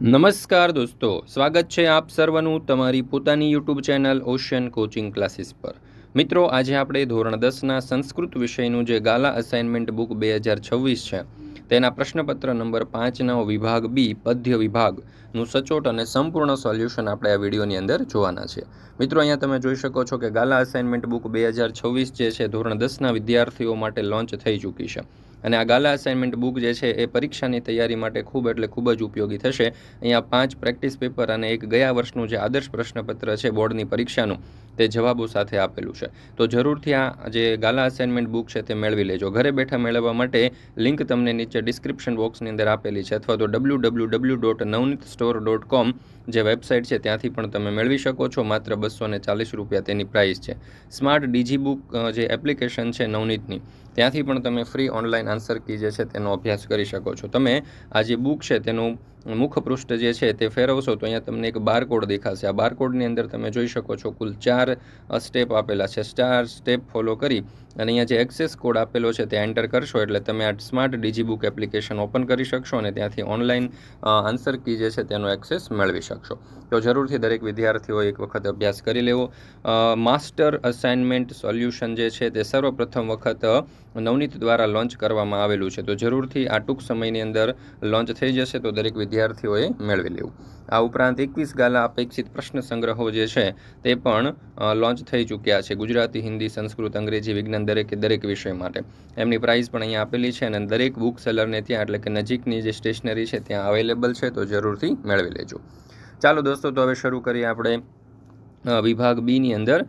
નમસ્કાર દોસ્તો, સ્વાગત છે આપ સર્વનું તમારી પોતાની YouTube channel Ocean Coaching Classes પર. મિત્રો, આજે આપણે ધોરણ દસના સંસ્કૃત વિષયનું જે ગાલા અસાઇનમેન્ટ બુક બે હજાર છવ્વીસ છે, તેના પ્રશ્નપત્ર નંબર પાંચનો વિભાગ બી પદ્ય વિભાગનું સચોટ અને સંપૂર્ણ સોલ્યુશન આપણે આ વિડીયોની અંદર જોવાના છે. મિત્રો, અહીંયા તમે જોઈ શકો છો કે ગાલા અસાઇનમેન્ટ બુક બે હજાર છવ્વીસ જે છે, ધોરણ દસના વિદ્યાર્થીઓ માટે લોન્ચ થઈ ચૂકી છે. અને આ ગાલા અસાઇનમેન્ટ બુક જે છે એ પરીક્ષાની તૈયારી માટે ખૂબ એટલે ખૂબ જ ઉપયોગી થશે. અહીંયા પાંચ પ્રેક્ટિસ પેપર અને એક ગયા વર્ષનું જે આદર્શ પ્રશ્નપત્ર છે બોર્ડની પરીક્ષાનું તે જવાબો સાથે આપેલું છે. તો જરૂરથી આ જે ગાલા અસાઇનમેન્ટ બુક છે તે મેળવી લેજો. ઘરે બેઠા મેળવવા માટે લિંક તમને નીચે ડિસ્ક્રિપ્શન બોક્સની અંદર આપેલી છે અથવા તો W W W dot Navneet store dot com જે વેબસાઇટ છે ત્યાંથી પણ તમે મેળવી શકો છો. માત્ર બસો ચાલીસ રૂપિયા તેની પ્રાઇસ છે. સ્માર્ટ ડીજી બુક જે એપ્લિકેશન છે નવનીતની ત્યાંથી પણ તમે ફ્રી ઓનલાઈન આન્સર કી જે છે તેનો અભ્યાસ કરી શકો છો. તમે આ જે બુક છે તેનું મુખપૃષ્ઠ જે છે તે ફેરવશો તો અહીંયા તમને એક બારકોડ દેખાશે. આ બારકોડની અંદર તમે જોઈ શકો છો કુલ ચાર સ્ટેપ આપેલા છે. ચાર સ્ટેપ ફોલો કરી અને અહીંયા જે એક્સેસ કોડ આપેલો છે તે એન્ટર કરશો એટલે તમે આ smart digi book application open કરી શકશો અને ત્યાંથી ઓનલાઈન આન્સર કી જે છે તેનો એક્સેસ મેળવી શકશો. તો જરૂરથી દરેક વિદ્યાર્થીઓ એક વખત અભ્યાસ કરી લેવો. માસ્ટર અસાઇનમેન્ટ સોલ્યુશન જે છે તે સર્વપ્રથમ વખત નવનીત દ્વારા લોન્ચ કરવામાં આવેલું છે. તો જરૂરથી આ ટૂંક સમયની અંદર લોન્ચ થઈ જશે. તો દરેક વિદ્યાર્થીઓએ મેળવી લેવું. આ ઉપરાંત એકવીસ ગાલા અપેક્ષિત પ્રશ્ન સંગ્રહો જે છે, તે પણ લોન્ચ થઈ ચૂક્યા છે ગુજરાતી, હિન્દી, સંસ્કૃત, અંગ્રેજી, વિજ્ઞાન દરેકે દરેક વિષય માટે. એમની પ્રાઇસ પણ અહીંયા આપેલી છે અને દરેક બુક સેલરને ત્યાં એટલે કે નજીકની જે સ્ટેશનરી છે ત્યાં અવેલેબલ છે, તો જરૂરથી મેળવી લેજો. ચાલો દોસ્તો, તો હવે શરૂ કરીએ આપણે વિભાગ બીની અંદર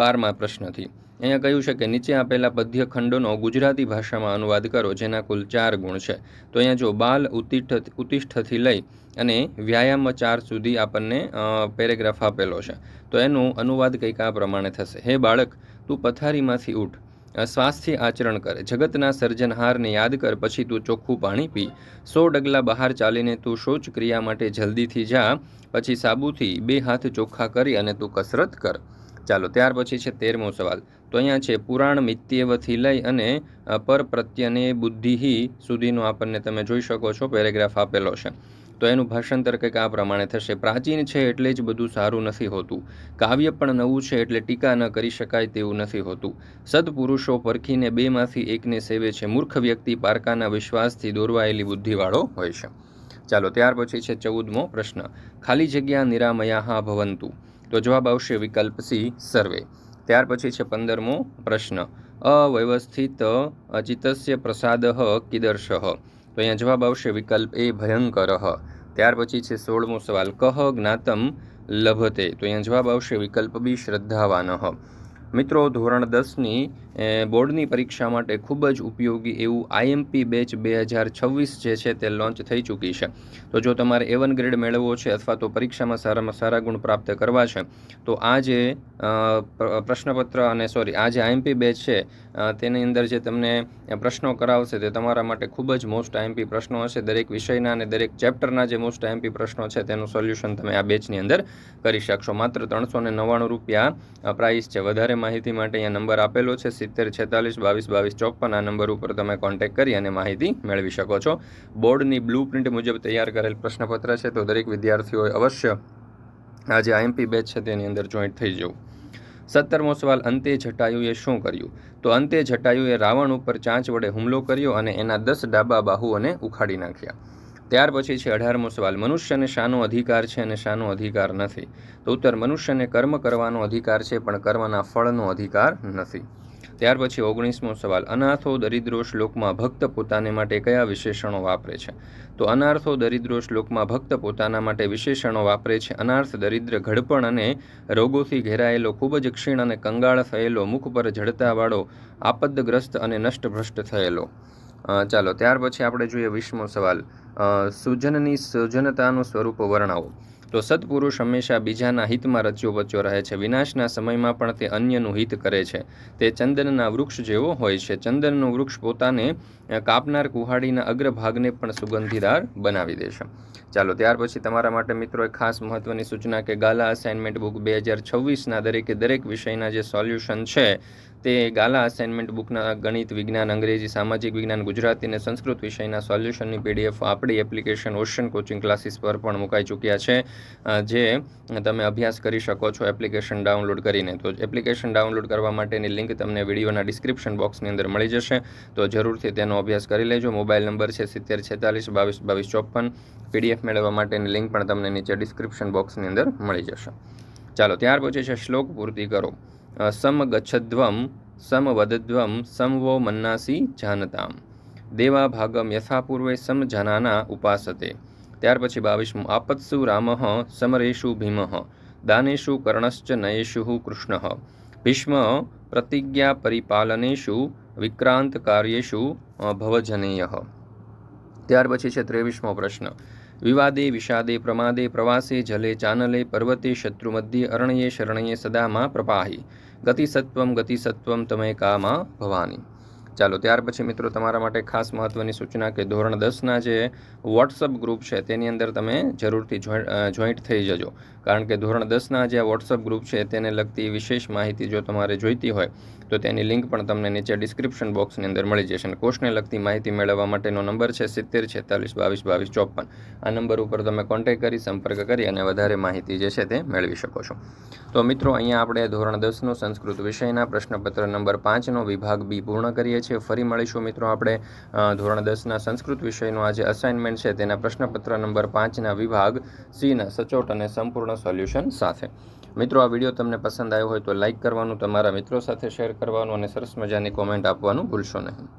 બારમા પ્રશ્નથી. અહીંયા કહ્યું છે કે નીચે આપેલા પદ્ય ખંડોનો ગુજરાતી ભાષામાં અનુવાદ કરો, જેના કુલ ચાર ગુણ છે. તો અહીંયા જો બાલ ઉતિષ્ઠ, ઉતિષ્ઠથી લઈ અને વ્યાયામ ચાર સુધી આપણને પેરેગ્રાફ આપેલો છે. તો એનું અનુવાદ કંઈક આ પ્રમાણે થશે. હે બાળક, તું પથારીમાંથી ઉઠ. શ્વાસથી આચરણ કર. જગતના સર્જનહારને યાદ કર, પછી તું ચોખ્ખું પાણી પી. સો ડગલા બહાર ચાલીને તું શૌચ ક્રિયા માટે જલ્દીથી જા. પછી સાબુથી બે હાથ ચોખ્ખા કરી અને તું કસરત કર. ચાલો, ત્યાર પછી છે તેરમો સવાલ. તો અહીંયા છે, પુરાણ મિત્યવથી લઈ અને પર પ્રત્યને બુદ્ધિ સુધીનો આપણને તમે જોઈ શકો છો, પેરેગ્રાફ આપેલો છે. તો એનું ભાષાંતર કંઈક આ પ્રમાણે થશે. પ્રાચીન છે એટલે જ બધું સારું નથી હોતું. કાવ્ય પણ નવું છે એટલે ટીકા ન કરી શકાય તેવું નથી હોતું. સદપુરુષો પરખીને બેમાંથી એકને સેવે છે. મૂર્ખ વ્યક્તિ પારકાના વિશ્વાસથી દોરવાયેલી બુદ્ધિવાળો હોય છે. ચાલો, ત્યાર પછી છે ચૌદમો પ્રશ્ન. ખાલી જગ્યા નિરામયા ભવંતુ. તો જવાબ આવશે વિકલ્પ સી, સર્વે. ત્યાર પછી છે પંદરમો પ્રશ્ન. અવ્યવસ્થિત અચિતસ્ય પ્રસાદ કીદર્શ. તો અહીંયા જવાબ આવશે વિકલ્પ એ, ભયંકર. ત્યાર પછી છે સોળમો સવાલ કહ જ્ઞાતમ લભતે. તો અહીંયા જવાબ આવશે વિકલ્પ બી, શ્રદ્ધાવાન. મિત્રો, ધોરણ દસની બોર્ડની પરીક્ષા માટે ખૂબ જ ઉપયોગી એવું આઈએમપી બેચ બે હજાર છવ્વીસ જે છે તે લોન્ચ થઈ ચૂકી છે. તો જો તમારે એવન ગ્રેડ મેળવવો છે અથવા તો પરીક્ષામાં સારામાં સારા ગુણ પ્રાપ્ત કરવા છે, તો આ જે પ્રશ્નપત્ર અને સોરી, આ જે આઈએમપી બેચ છે તેની અંદર જે તમને પ્રશ્નો કરાવશે તે તમારા માટે ખૂબ જ મોસ્ટ આઈએમપી પ્રશ્નો હશે. દરેક વિષયના અને દરેક ચેપ્ટરના જે મોસ્ટ આઈએમપી પ્રશ્નો છે તેનું સોલ્યુશન તમે આ બેચની અંદર કરી શકશો. માત્ર ત્રણસો ને નવ્વાણું રૂપિયા પ્રાઇસ છે. વધારે માહિતી માટે અહીંયા નંબર આપેલો છે, સિત્તેર છેતાલીસ બાવીસ બાવીસ ચોપન. આ નંબર ઉપર તમે કોન્ટેક્ટ કરી અને માહિતી મેળવી શકો છો. બોર્ડની બ્લુ પ્રિન્ટ મુજબ તૈયાર કરેલ પ્રશ્નપત્ર છે તો દરેક વિદ્યાર્થીઓએ અવશ્ય આ જે આઈએમપી બેચ છે તેની અંદર જોઈન્ટ થઈ જવું. સત્તરમો સવાલ, અંતે જટાયુએ શું કર્યું? તો અંતે જટાયુએ રાવણ ઉપર ચાંચ વડે હુમલો કર્યો અને એના દસ ડાબા બાહુઓને ઉખાડી નાખ્યા. ત્યાર પછી છે અઢારમો સવાલ, મનુષ્યને શાનો અધિકાર છે અને શાનો અધિકાર નથી? તો ઉત્તર, મનુષ્યને કર્મ કરવાનો અધિકાર છે, પણ કર્મના ફળનો અધિકાર નથી. ત્યાર પછી ઓગણીસમો સવાલ, અનાથો દરિદ્રો શ્લોકમાં ભક્ત પોતાને માટે કયા વિશેષણો વાપરે છે? તો અનાર્થો દરિદ્રો શ્લોકમાં ભક્ત પોતાના માટે વિશેષણો વાપરે છે. અનાર્થ, દરિદ્ર, ઘડપણ અને રોગોથી ઘેરાયેલો, ખૂબ જ ક્ષીણ અને કંગાળ થયેલો, મુખ પર જડતાવાળો, આપદગ્રસ્ત અને નષ્ટભ્રષ્ટ થયેલો. ચાલો, ત્યાર પછી આપણે જોઈએ વીસમો સવાલ. સુજનની સુજનતાનું સ્વરૂપ વર્ણવો. તો સત્પુરુષ હંમેશા બીજાના હિતમાં રચ્યો વચ્યો રહે છે. વિનાશના સમયમાં પણ તે અન્યનું હિત કરે છે. તે ચંદનના વૃક્ષ જેવો હોય છે. ચંદનનું વૃક્ષ પોતાને કાપનાર કુહાડીના અગ્રભાગને પણ સુગંધીદાર બનાવી દેશે. ચાલો, ત્યાર પછી તમારા માટે મિત્રો એક ખાસ મહત્વની સૂચના કે ગાલા અસાઇનમેન્ટ બુક બે હજાર છવ્વીસના દરેકે દરેક વિષયના જે સોલ્યુશન છે, તે ગાલા અસાઇનમેન્ટ બુકના ગણિત વિજ્ઞાન, અંગ્રેજી, સામાજિક વિજ્ઞાન, ગુજરાતી અને સંસ્કૃત વિષયના સોલ્યુશનની પીડીએફ આપણી એપ્લિકેશન ઓશન કોચિંગ ક્લાસીસ પર પણ મુકાઈ ચૂક્યા છે જે તમે અભ્યાસ કરી શકો છો એપ્લિકેશન ડાઉનલોડ કરીને. તો એપ્લિકેશન ડાઉનલોડ કરવા માટેની લિંક તમને વિડીયોના ડિસ્ક્રિપ્શન બોક્સની અંદર મળી જશે. તો જરૂરથી તેનો અભ્યાસ કરી લેજો. મોબાઈલ નંબર છે સિત્તેર છેતાલીસ બાવીસ બાવીસ ચોપન. પીડીએફ મેળવવા માટેની લિંક પણ તમને નીચે ડિસ્ક્રિપ્શન બોક્સની અંદર મળી જશે. ચાલો, ત્યાર પછી છે શ્લોક પૂર્તિ કરો. સમ ગચ્છધ્વમ સમ વદધ્વમ સમ વો મન્નાસી જાનતામ. દેવા ભાગમ યથાપૂર્વે સમ જનાના ઉપાસતે. ત્યાર પછી બાવીસમું, આપત્સુ રામ સમરેશુ ભીમ. દાનેશુ કર્ણશ્ચ નયેશુ કૃષ્ણ. ભીષ્મ પ્રતિજ્ઞા પરિપાલનેશુ વિક્રાંત કાર્યેશુ ભવજનેય ત્યાર પછી છે ત્રેવીસમો પ્રશ્ન વિવાદે વિષાદે પ્રમાદે પ્રવાસે જલે ચાનલે પર્વતે શત્રુમધ્યે અરણ્યે શરણ્યે સદામાં પ્રપાહી ગતિસત્વમ ગતિસત્વમ તમે કામા ભવાની ચાલો ત્યાર પછી મિત્રો તમારા માટે ખાસ મહત્વની સૂચના કે ધોરણ દસના જે વોટ્સઅપ ગ્રુપ છે, તેની અંદર તમે જરૂરથી જોઈન્ટ થઈ જજો. કારણ કે ધોરણ દસના જે વોટ્સઅપ ગ્રુપ છે, તેને લગતી વિશેષ માહિતી જો તમારે જોઈતી હોય તો તેની લિંક પણ તમને નીચે ડિસ્ક્રિપ્શન બોક્સની અંદર મળી જશે. અને કોર્સને લગતી માહિતી મેળવવા માટેનો નંબર છે સિત્તેર છેતાલીસ બાવીસ બાવીસ ચોપન. આ નંબર ઉપર તમે કોન્ટેક્ટ કરી, સંપર્ક કરી અને વધારે માહિતી જે છે તે મેળવી શકો છો. તો મિત્રો, અહીંયા આપણે ધોરણ દસનો સંસ્કૃત વિષયના પ્રશ્નપત્ર નંબર પાંચનો વિભાગ બી પૂર્ણ કરીએ છીએ. ફરી મળીશું મિત્રો આપણે ધોરણ દસના સંસ્કૃત વિષયનો આ જે અસાઇનમેન્ટ છે તેના પ્રશ્નપત્ર નંબર પાંચના વિભાગ સીના સચોટ અને સંપૂર્ણ સોલ્યુશન સાથે. મિત્રો, આ વીડિયો તમને પસંદ આવ્યો હોય તો લાઇક કરવાનું, તમારા મિત્રો સાથે કરવાનું અને સરસ મજાની કોમેન્ટ આપવાનું ભૂલશો નહીં.